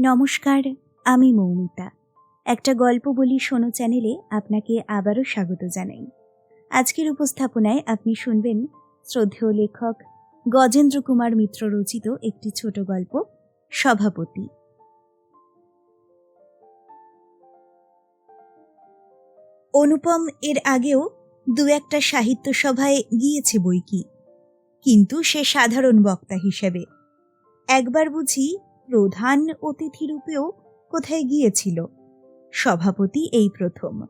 নমস্কার, আমি মৌমিতা। একটা গল্প বলি শোনো চ্যানেলে আপনাকে আবারও স্বাগত জানাই। আজকের উপস্থাপনায় আপনি শুনবেন শ্রদ্ধেয় লেখক গজেন্দ্র কুমার মিত্র রচিত একটি ছোট গল্প, সভাপতি। অনুপম এর আগেও দু একটা সাহিত্য সভায় গিয়েছে বই কি কিন্তু সে সাধারণ বক্তা হিসেবে। একবার বুঝি প্রধান অতিথিরূপেও কোথায় গিয়েছিল? সভাপতি এই প্রথম।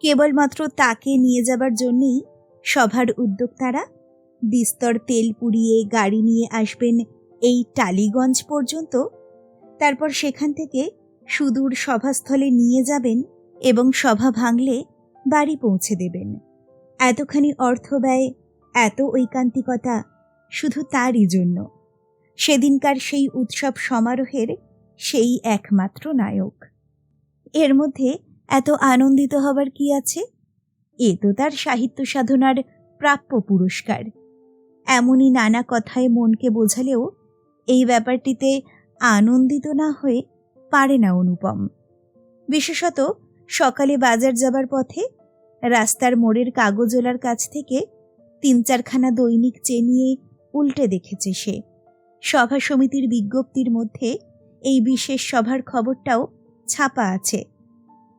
কেবলমাত্র তাকে নিয়ে যাবার জন্যেই সভার উদ্যোক্তারা বিস্তর তেল পুড়িয়ে গাড়ি নিয়ে আসবেন এই টালিগঞ্জ পর্যন্ত। তারপর সেখান থেকে সুদূর সভাস্থলে নিয়ে যাবেন এবং সভা ভাঙলে বাড়ি পৌঁছে দেবেন। এতখানি অর্থ ব্যয়, এত ঐকান্তিকতা শুধু তারই জন্য। সেদিনকার সেই উৎসব সমারোহের সেই একমাত্র নায়ক। এর মধ্যে এত আনন্দিত হবার কি আছে? এ তো তার সাহিত্য সাধনার প্রাপ্য পুরস্কার। এমনই নানা কথায় মনকে বোঝালেও এই ব্যাপারটিতে আনন্দিত না হয়ে পারে না অনুপম। বিশেষত সকালে বাজার যাবার পথে রাস্তার মোড়ের কাগজওয়ালার কাছ থেকে তিন চারখানা দৈনিক চেনিয়ে উল্টে দেখেছে সে। সভা সমিতির বিজ্ঞপ্তির মধ্যে এই বিশেষ সভার খবরটাও ছাপা আছে।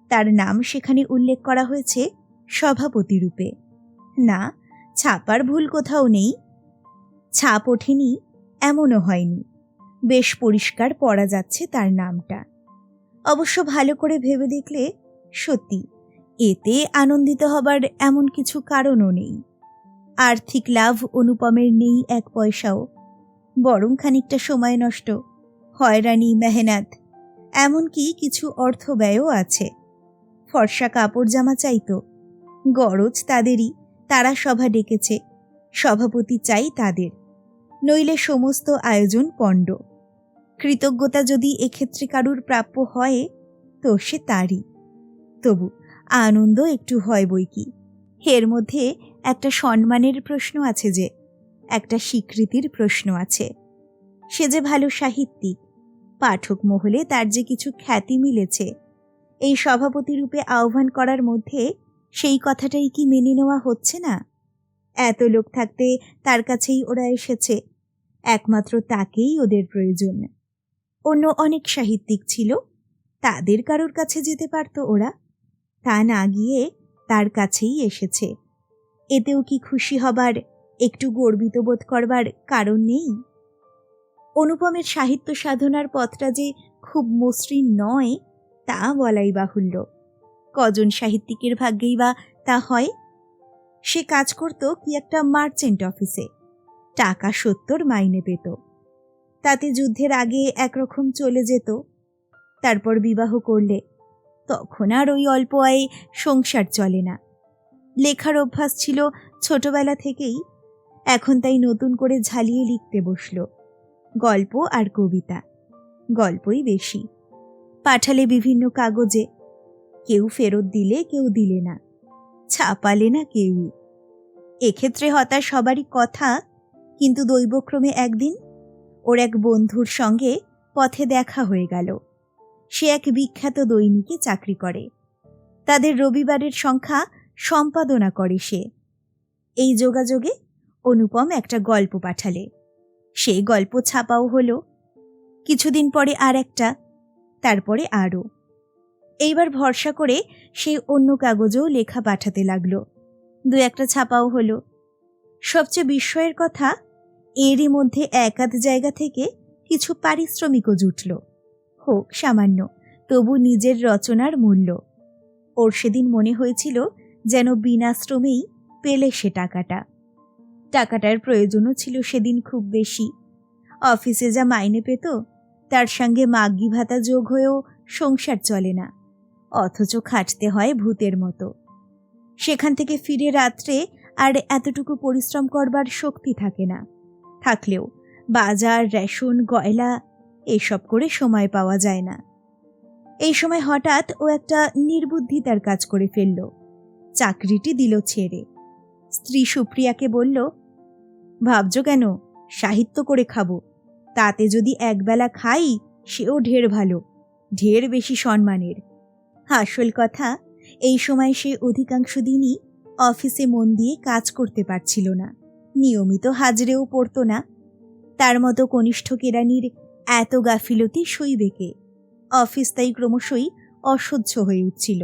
তার নাম সেখানে উল্লেখ করা হয়েছে সভাপতি রূপে। না, ছাপার ভুল কোথাও নেই। ছাপ ওঠেনি, এমনও হয়নি। বেশ পরিষ্কার পড়া যাচ্ছে তার নামটা। অবশ্য ভালো করে ভেবে দেখলে সত্যি, এতে আনন্দিত হবার এমন কিছু কারণও নেই। আর্থিক লাভ অনুপমের নেই এক পয়সাও। বরং খানিকটা সময় নষ্ট। হয়রানি, মেহনাত, এমনকি কিছু অর্থ ব্যয়ও আছে। ফর্সা কাপড় জামা চাইতো। গরজ তাদেরই, তারা সভা ডেকেছে। সভাপতি চাই তাদের। নইলে সমস্ত আয়োজন পণ্ড। কৃতজ্ঞতা যদি এক্ষেত্রে কারুর প্রাপ্য হয়, তো সে তারই। তবু আনন্দ একটু হয় বই কি। এর মধ্যে একটা সম্মানের প্রশ্ন আছে যে একটা স্বীকৃতির প্রশ্ন আছে। সে যে ভালো সাহিত্যিক, পাঠক মহলে তার যে কিছু খ্যাতি মিলেছে, এই সভাপতি রূপে আহ্বান করার মধ্যে সেই কথাটাই কি মেনে নেওয়া হচ্ছে না? এত লোক থাকতে তার কাছেই ওরা এসেছে, একমাত্র তাকেই ওদের প্রয়োজন। অন্য অনেক সাহিত্যিক ছিল, তাদের কারোর কাছে যেতে পারত ওরা, তা না গিয়ে তার কাছেই এসেছে। এতেও কি খুশি হবার একটু গর্বিত বোধ করবার কারণ নেই। অনুপমের সাহিত্য সাধনার পথটা যে খুব মসৃণ নয়, তা বলাই বাহুল্য। কজন সাহিত্যিকের ভাগ্যেই বা তা হয়? সে কাজ করত কি একটা মার্চেন্ট অফিসে। টাকা সত্তর মাইনে পেত। তাতে যুদ্ধের আগে একরকম চলে যেত। তারপর বিবাহ করলে তখন আর ওই অল্প আয়ে সংসার চলে না। লেখার অভ্যাস ছিল ছোটবেলা থেকেই। এখন তাই নতুন করে ঝালিয়ে লিখতে বসল। গল্প আর কবিতা। গল্পই বেশি। পাঠালে বিভিন্ন কাগজে। কেউ ফেরত দিলে, কেউ দিলে না। ছাপালে না কেউই। এক্ষেত্রে হতাশ সবারই কথা, কিন্তু দৈবক্রমে একদিন ওর এক বন্ধুর সঙ্গে পথে দেখা হয়ে গেল। সে এক বিখ্যাত দৈনিকে চাকরি করে। তাদের রবিবারের সংখ্যা সম্পাদনা করে সে। এই যোগাযোগে অনুপম একটা গল্প পাঠালে। সেই গল্প ছাপাও হলো। কিছুদিন পরে আর একটা, তারপরে আরও। এইবার ভরসা করে সে অন্য কাগজেও লেখা পাঠাতে লাগল। দু একটা ছাপাও হলো। সবচেয়ে বিস্ময়ের কথা, এরই মধ্যে একাধ জায়গা থেকে কিছু পারিশ্রমিকও জুটল। হোক, সামান্য, তবু নিজের রচনার মূল্য। ওর সেদিন মনে হয়েছিল যেন বিনাশ্রমেই পেলে সে টাকাটা। টাকাটার প্রয়োজনও ছিল সেদিন খুব বেশি। অফিসে যা মাইনে পেত, তার সঙ্গে মাগ্গি ভাতা যোগ হয়েও সংসার চলে না, অথচ খাটতে হয় ভূতের মতো। সেখান থেকে ফিরে রাত্রে আর এতটুকু পরিশ্রম করবার শক্তি থাকে না, থাকলেও বাজার, রেশন, গয়লা, এসব করে সময় পাওয়া যায় না। এই সময় হঠাৎ ও একটা নির্বুদ্ধিতার কাজ করে ফেলল, চাকরিটি দিল ছেড়ে। স্ত্রী সুপ্রিয়াকে বলল, ভাবছ কেন? সাহিত্য করে খাব। তাতে যদি একবেলা খাই, সেও ঢের ভালো, ঢের বেশি সম্মানের। আসল কথা, এই সময় সে অধিকাংশ দিনই অফিসে মন দিয়ে কাজ করতে পারছিল না, নিয়মিত হাজরেও পড়তো না। তার মতো কনিষ্ঠ কেরানির এত গাফিলতি সইবে কে? অফিস তাই ক্রমশই অসহ্য হয়ে উঠছিল।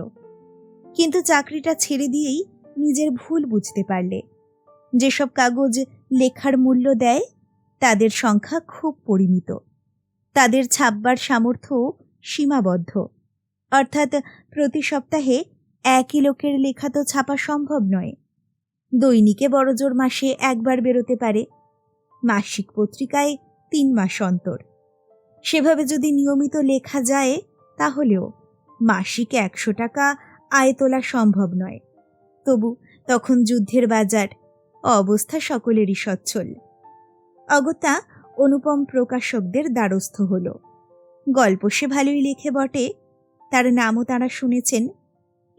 কিন্তু চাকরিটা ছেড়ে দিয়েই নিজের ভুল বুঝতে পারলে। যেসব কাগজ লেখার মূল্য দেয়, তাদের সংখ্যা খুব পরিমিত। তাদের ছাপবার সামর্থ্য সীমাবদ্ধ। অর্থাৎ প্রতি সপ্তাহে একই লোকের লেখা তো ছাপা সম্ভব নয়। দৈনিকে বড়জোর মাসে একবার বেরোতে পারে। মাসিক পত্রিকায় তিন মাস অন্তর। সেভাবে যদি নিয়মিত লেখা যায়, তাহলেও মাসিক একশো টাকা আয় তোলা সম্ভব নয়। তবু তখন যুদ্ধের বাজার, অবস্থা সকলেরই সচ্ছল। অগত্যা অনুপম প্রকাশকদের দ্বারস্থ হল। গল্প সে ভালোই লেখে বটে, তার নামও তারা শুনেছেন,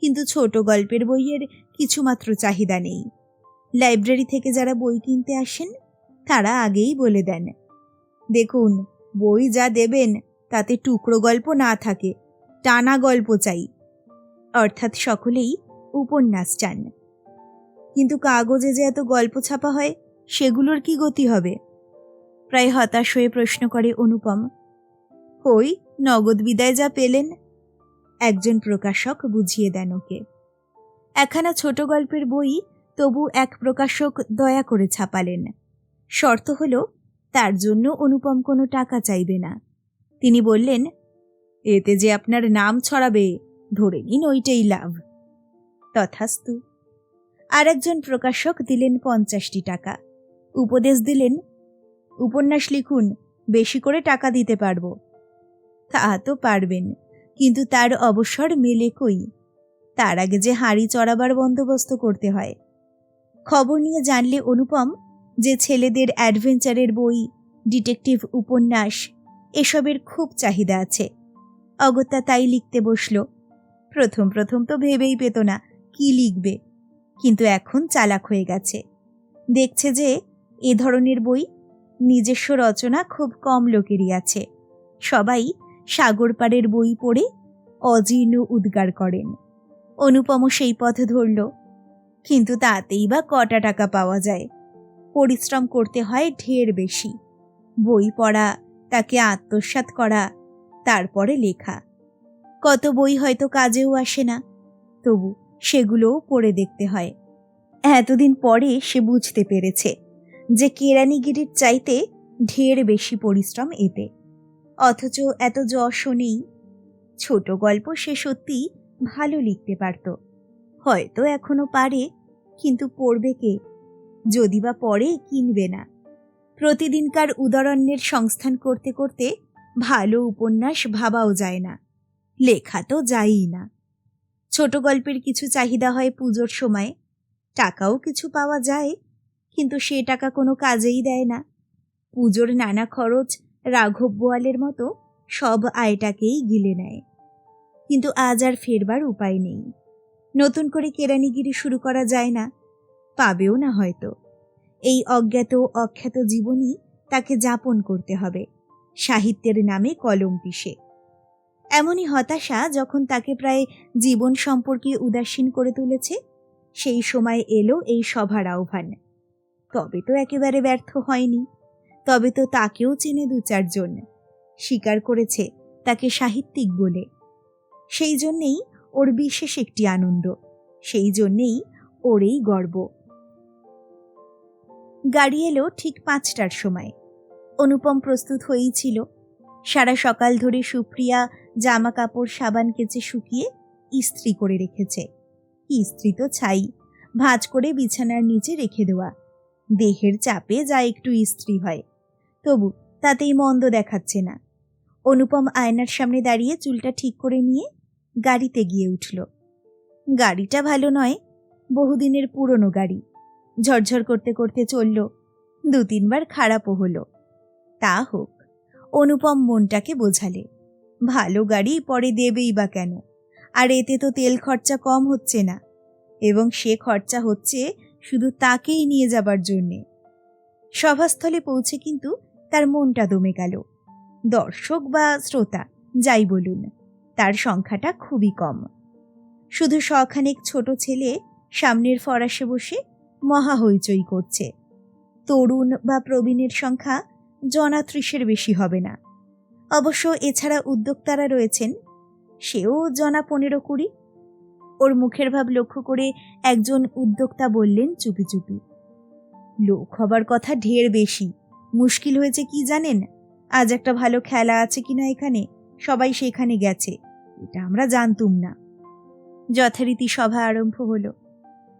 কিন্তু ছোট গল্পের বইয়ের কিছুমাত্র চাহিদা নেই। লাইব্রেরি থেকে যারা বই কিনতে আসেন, তারা আগেই বলে দেন, দেখুন, বই যা দেবেন, তাতে টুকরো গল্প না থাকে, টানা গল্প চাই। অর্থাৎ সকলেই উপন্যাস চান। কিন্তু কাগজে যে এত গল্প ছাপা হয়, সেগুলোর কি গতি হবে? প্রায় হতাশ হয়ে প্রশ্ন করে অনুপম। কই, নগদ বিদায় যা পেলেন? একজন প্রকাশক বুঝিয়ে দেন ওকে। একখানা ছোট গল্পের বই তবু এক প্রকাশক দয়া করে ছাপালেন। শর্ত হল, তার জন্য অনুপম কোনো টাকা চাইবে না। তিনি বললেন, এতে যে আপনার নাম ছড়াবে, ধরে নিন ওইটাই লাভ। তথাস্তু। আর একজন প্রকাশক দিলেন পঞ্চাশটি টাকা। উপদেশ দিলেন, উপন্যাস লিখুন, বেশি করে টাকা দিতে পারব। তা তো পারবেন, কিন্তু তার অবসর মেলে কই? তার আগে যে হাঁড়ি চড়াবার বন্দোবস্ত করতে হয়। খবর নিয়ে জানলে অনুপম যে ছেলেদের অ্যাডভেঞ্চারের বই, ডিটেকটিভ উপন্যাস, এসবের খুব চাহিদা আছে। অগত্যা তাই লিখতে বসল। প্রথম প্রথম তো ভেবেই পেত না কি লিখবে? কিন্তু এখন চালাক হয়ে গেছে। দেখছে যে এ ধরনের বই নিজস্ব রচনা খুব কম লোকেরই আছে। সবাই সাগর পাড়ের বই পড়ে অজীর্ণ উদ্গার করেন। অনুপম সেই পথ ধরল, কিন্তু তাতেই বা কটা টাকা পাওয়া যায়। পরিশ্রম করতে হয় ঢের বেশি। বই পড়া, তাকে আত্মসাৎ করা, তারপরে লেখা। কত বই হয়তো কাজেও আসে না। তবু সেগুলোও পড়ে দেখতে হয়। এতদিন পরে সে বুঝতে পেরেছে যে কেরানিগিরির চাইতে ঢের বেশি পরিশ্রম এতে। অথচ এত যশও নেই। ছোট গল্প সে সত্যি ভালো লিখতে পারত। হয়তো এখনও পারে, কিন্তু পড়বে কে? যদি বা পড়ে, কিনবে না। প্রতিদিনকার উদারণ্যের সংস্থান করতে করতে ভালো উপন্যাস ভাবাও যায় না। লেখা তো যায়ই না। ছোট গল্পের কিছু চাহিদা হয় পুজোর সময়। টাকাও কিছু পাওয়া যায়, কিন্তু সে টাকা কোনো কাজেই দেয় না। পুজোর নানা খরচ রাঘব বোয়ালের মতো সব আয়টাকেই গিলে নেয়। কিন্তু আজ আর ফেরবার উপায় নেই। নতুন করে কেরানিগিরি শুরু করা যায় না, পাবেও না হয়তো। এই অজ্ঞাত, অখ্যাত জীবনই তাকে যাপন করতে হবে। সাহিত্যের নামে কলম পিষে। এমনই হতাশা যখন তাকে প্রায় জীবন সম্পর্কে উদাসীন করে তুলেছে, সেই সময় এলো এই সভার আহ্বান। তবে তো একেবারে ব্যর্থ হয়নি। তবে তো তাকেও চেনে দু চারজন। স্বীকার করেছে তাকে সাহিত্যিক বলে। সেই জন্যেই ওর বিশেষ একটি আনন্দ। সেই জন্যেই ওর এই গর্ব। গাড়ি এলো ঠিক পাঁচটার সময়। অনুপম প্রস্তুত হয়েই ছিল। সারা সকাল ধরে সুপ্রিয়া জামা কাপড় সাবান কেচে শুকিয়ে ইস্ত্রি করে রেখেছে। ইস্ত্রি তো ছাই, ভাঁজ করে বিছানার নিচে রেখে দেওয়া। দেহের চাপে যা একটু ইস্ত্রি হয়। তবু তাতেই মন্দ দেখাচ্ছে না। অনুপম আয়নার সামনে দাঁড়িয়ে চুলটা ঠিক করে নিয়ে গাড়িতে গিয়ে উঠল। গাড়িটা ভালো নয়, বহুদিনের পুরনো গাড়ি। ঝরঝর করতে করতে চলল দু তিনবার খারাপও হলো। তা হোক অনুপম মনটাকে বোঝালে। ভালো গাড়ি পরে দেবেই বা কেন? আর এতে তো তেল খরচা কম হচ্ছে না। এবং সে খরচা হচ্ছে শুধু তাকেই নিয়ে যাবার জন্যে। সভাস্থলে পৌঁছে কিন্তু তার মনটা দমে গেল। দর্শক বা শ্রোতা, যাই বলুন, তার সংখ্যাটা খুবই কম। শুধু শখানেক ছোট ছেলে সামনের ফরাসে বসে মহা হইচই করছে। তরুণ বা প্রবীণের সংখ্যা জনাত্রিশের বেশি হবে না। অবশ্য এছাড়া উদ্যোক্তারা রয়েছেন, সেও জনা পনেরো কুড়ি। ওর মুখের ভাব লক্ষ্য করে একজন উদ্যোক্তা বললেন চুপি চুপি, লোক হবার কথা ঢের বেশি, মুশকিল হয়েছে কি জানেন? আজ একটা ভালো খেলা আছে কিনা এখানে? সবাই সেখানে গেছে, এটা আমরা জানতুম না। যথারীতি সভা আরম্ভ হলো।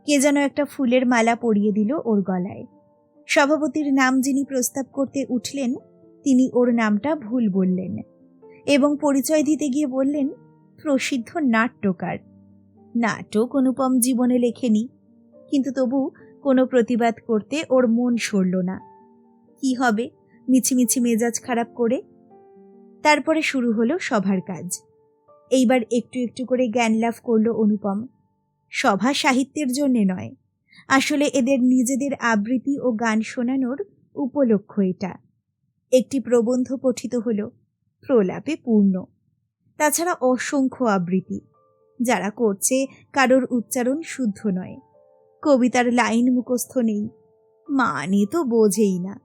কে যেন একটা ফুলের মালা পরিয়ে দিল ওর গলায়। সভাপতির নাম যিনি প্রস্তাব করতে উঠলেন, তিনি ওর নামটা ভুল বললেন এবং পরিচয় দিতে গিয়ে বললেন, প্রসিদ্ধ নাট্যকার। নাটক অনুপম জীবনে লেখেনি, কিন্তু তবু কোনো প্রতিবাদ করতে ওর মন সরল না। কি হবে? মিছিমিছি মেজাজ খারাপ করে? তারপরে শুরু হলো সভার কাজ। এইবার একটু একটু করে জ্ঞান লাভ করল অনুপম। সভা সাহিত্যের জন্যে নয় আসলে এদের নিজেদের আবৃত্তি ও গান শোনানোর উপলক্ষ এটা। একটি প্রবন্ধ পঠিত হল প্রলাপে পূর্ণ। তাছাড়া অসংখ্য আবৃত্তি, যারা করছে কারোর উচ্চারণ শুদ্ধ নয়। কবিতার লাইন মুখস্থ নেই মানে তো বোঝেই না।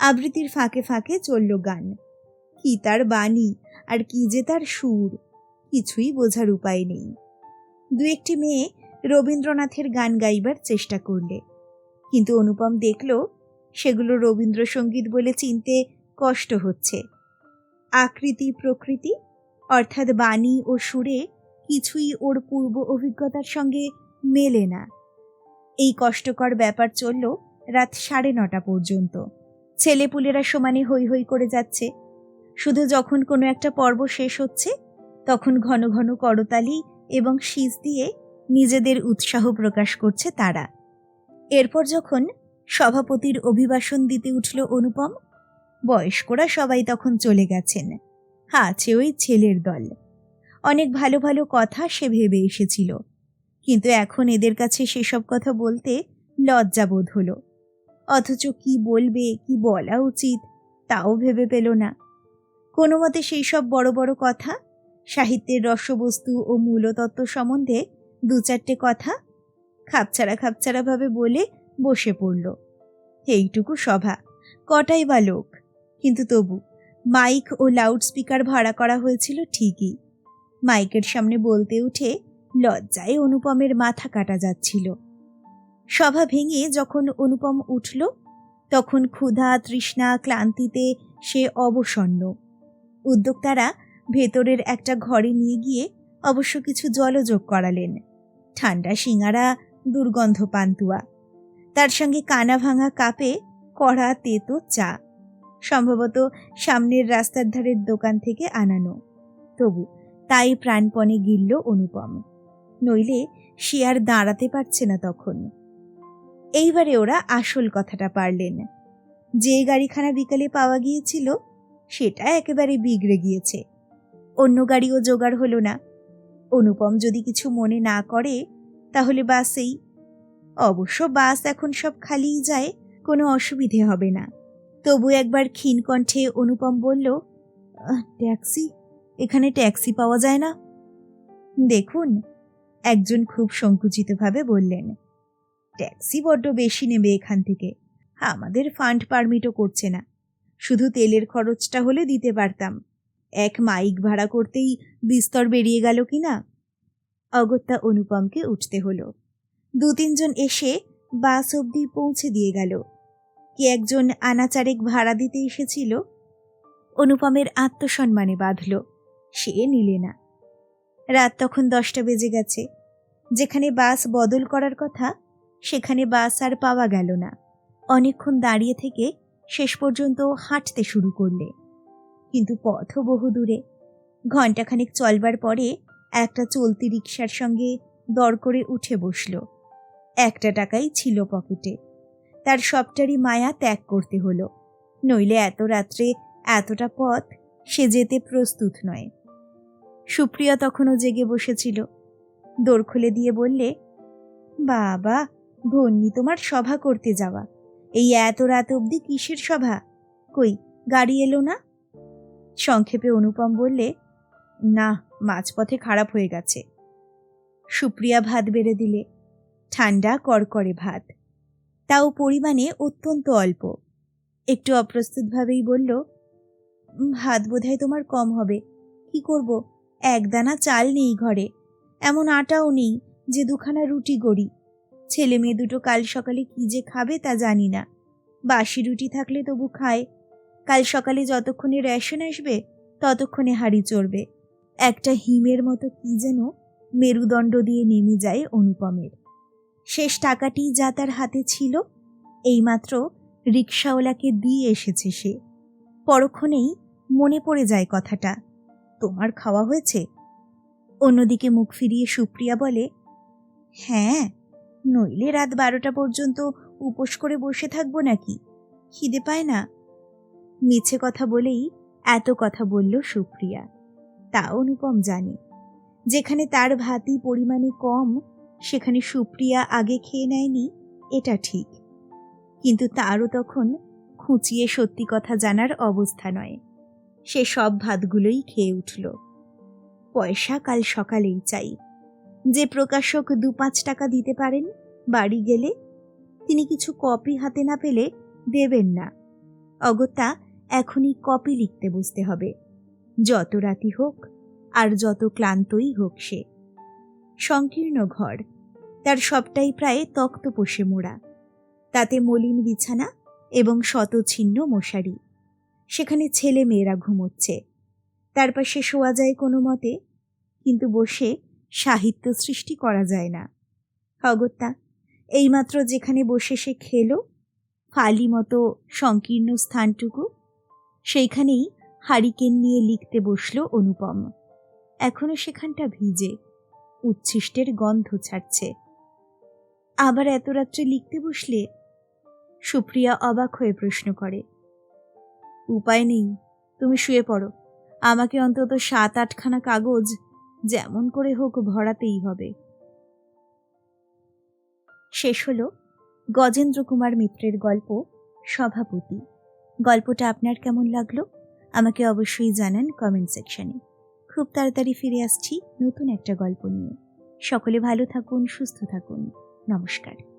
আবৃত্তির ফাঁকে ফাঁকে চলল গান। কি তার বাণী আর কি যে তার সুর, কিছুই বোঝার উপায় নেই। দু একটি মেয়ে রবীন্দ্রনাথের গান গাইবার চেষ্টা করলে। কিন্তু অনুপম দেখল, সেগুলো রবীন্দ্রসঙ্গীত বলে চিনতে কষ্ট হচ্ছে। আকৃতি, প্রকৃতি, অর্থাৎ বাণী ও সুরে কিছুই ওর পূর্ব অভিজ্ঞতার সঙ্গে মেলে না। এই কষ্টকর ব্যাপার চলল রাত সাড়ে নটা পর্যন্ত। ছেলেপুলেরা সমানে হৈ হৈ করে যাচ্ছে। শুধু যখন কোনো একটা পর্ব শেষ হচ্ছে, তখন ঘন ঘন করতালি এবং শীষ দিয়ে নিজেদের উৎসাহ প্রকাশ করছে তারা। এরপর যখন সভাপতির অভিবাসন দিতে উঠল অনুপম, বয়স্করা সবাই তখন চলে গেছেন। আছে ওই ছেলের দল। অনেক ভালো ভালো কথা সে ভেবে এসেছিল। কিন্তু এখন এদের কাছে সেসব কথা বলতে লজ্জা বোধ হলো। অথচ কি বলবে, কি বলা উচিত, তাও ভেবে পেল না। কোনো মতে সেই সব বড় বড় কথা, সাহিত্যের রসবস্তু ও মূলতত্ত্ব সম্বন্ধে দু চারটে কথা খাপছাড়া খাপছাড়াভাবে বলে বসে পড়ল। এইটুকু সভা, কটাই বা লোক। কিন্তু তবু মাইক ও লাউডস্পিকার ভাড়া করা হয়েছিল ঠিকই। মাইকের সামনে বলতে উঠে লজ্জায় অনুপমের মাথা কাটা যাচ্ছিল। সভা ভেঙে যখন অনুপম উঠল, তখন ক্ষুধা, তৃষ্ণা, ক্লান্তিতে সে অবসন্ন। উদ্যোক্তারা ভেতরের একটা ঘরে নিয়ে গিয়ে অবশ্য কিছু জলযোগ করালেন। ঠান্ডা সিঙারা দুর্গন্ধ পান্তুয়া। তার সঙ্গে কানা ভাঙা কাপে কড়া তেতো চা, সম্ভবত সামনের রাস্তার ধারের দোকান থেকে আনানো। তবু তাই প্রাণপণে গিলল অনুপম। নইলে সে আর দাঁড়াতে পারছে না তখন। এইবারে ওরা আসল কথাটা পারলেন। যে গাড়িখানা বিকালে পাওয়া গিয়েছিল, সেটা একেবারে বিগড়ে গিয়েছে। অন্য গাড়িও জোগাড় হলো না। অনুপম যদি কিছু মনে না করে, তাহলে বাসেই। অবশ্য বাস এখন সব খালিই যায়, কোনো অসুবিধে হবে না। তবু একবার ক্ষীণ কণ্ঠে অনুপম বলল ট্যাক্সি? এখানে ট্যাক্সি পাওয়া যায় না? দেখুন, একজন খুব সংকুচিতভাবে বললেন, ট্যাক্সি বড্ড বেশি নেবে এখান থেকে। আমাদের ফান্ড পারমিটও করছে না। শুধু তেলের খরচটা হলে দিতে পারতাম। এক মাইক ভাড়া করতেই বিস্তর বেরিয়ে গেল কি না অগত্যা অনুপমকে উঠতে হলো। দু তিনজন এসে বাস অবধি পৌঁছে দিয়ে গেল। কে একজন আনাচারেক ভাড়া দিতে এসেছিল? অনুপমের আত্মসম্মানে বাঁধল। সে নিলে না। রাত তখন দশটা বেজে গেছে। যেখানে বাস বদল করার কথা, সেখানে বাস আর পাওয়া গেল না। অনেকক্ষণ দাঁড়িয়ে থেকে শেষ পর্যন্ত হাঁটতে শুরু করলে। কিন্তু পথও বহু দূরে। ঘণ্টাখানেক চলবার পরে একটা চলতি রিক্সার সঙ্গে দর করে উঠে বসল। একটা টাকাই ছিল পকেটে। তার সবটারই মায়া ত্যাগ করতে হলো। নইলে এত রাত্রে এতটা পথ সে যেতে প্রস্তুত নয়। সুপ্রিয়া তখনও জেগে বসেছিল। দোর খুলে দিয়ে বললে, বাবা, ধন্যি তোমার সভা করতে যাওয়া। এই এত রাত অবধি কিসের সভা? কই, গাড়ি এলো না? সংক্ষেপে অনুপম বললে না মাঝপথে খারাপ হয়ে গেছে। সুপ্রিয়া ভাত বেড়ে দিলে ঠান্ডা করকরে ভাত। তাও পরিমাণে অত্যন্ত অল্প। একটু অপ্রস্তুতভাবেই বলল "উম, ভাত বোধহয় তোমার কম হবে। কি করব? একদানা চাল নেই ঘরে। এমন আটাও নেই যে দুখানা রুটি গড়ি। ছেলে মেয়ে দুটো কাল সকালে কি যে খাবে তা জানি না। বাসি রুটি থাকলে তবু খায়। কাল সকালে যতক্ষণে রেশন আসবে, ততক্ষণে হাড়ি চড়বে। একটা হিমের মতো কি যেন মেরুদণ্ড দিয়ে নেমে যায় অনুপমের। শেষ টাকাটি যা তার হাতে ছিল, এইমাত্র রিক্সাওয়ালাকে দিয়ে এসেছে সে। পরক্ষণেই মনে পড়ে যায় কথাটা, তোমার খাওয়া হয়েছে? অন্যদিকে মুখ ফিরিয়ে সুপ্রিয়া বলে হ্যাঁ নইলে রাত বারোটা পর্যন্ত উপোস করে বসে থাকব নাকি? খিদে পায় না? মিছে কথা বলেই এত কথা বলল সুপ্রিয়া। তা অনুপম জানে। যেখানে তার ভাতি পরিমাণে কম, সেখানে সুপ্রিয়া আগে খেয়ে নেয়নি, এটা ঠিক। কিন্তু তারও তখন খুঁচিয়ে সত্যি কথা জানার অবস্থা নয়। সে সব ভাতগুলোই খেয়ে উঠল। পয়সা কাল সকালেই চাই। যে প্রকাশক দু পাঁচ টাকা দিতে পারেন বাড়ি গেলে, তিনি কিছু কপি হাতে না পেলে দেবেন না। অগত্যা এখনই কপি লিখতে বসতে হবে। যত রাতি হোক, আর যত ক্লান্তই হোক সে। সংকীর্ণ ঘর। তার সবটাই প্রায় তক্তপোষে মোড়া। তাতে মলিন বিছানা এবং শতছিন্ন মশারি। সেখানে ছেলে মেয়েরা ঘুমোচ্ছে। তার পাশে শোয়া যায় কোনো মতে, কিন্তু বসে সাহিত্য সৃষ্টি করা যায় না। অগত্যা, এইমাত্র যেখানে বসে সে খেলো, ফালি মতো সংকীর্ণ স্থানটুকু সেইখানেই হারিকেন নিয়ে লিখতে বসল অনুপম। এখনও সেখানটা ভিজে, উচ্ছিষ্টের গন্ধ ছাড়ছে। আবার এত রাত্রে লিখতে বসলে? সুপ্রিয়া অবাক হয়ে প্রশ্ন করে। উপায় নেই, তুমি শুয়ে পড়ো। আমাকে অন্তত সাত আটখানা কাগজ যেমন করে হোক ভরাতেই হবে। শেষ হলো গজেন্দ্র কুমার মিত্রের গল্প সভাপতি। গল্পটা আপনার কেমন লাগল? আমাকে অবশ্যই জানান কমেন্ট সেকশানে খুব তাড়াতাড়ি ফিরে আসছি নতুন একটা গল্প নিয়ে। সকলে ভালো থাকুন, সুস্থ থাকুন। নমস্কার।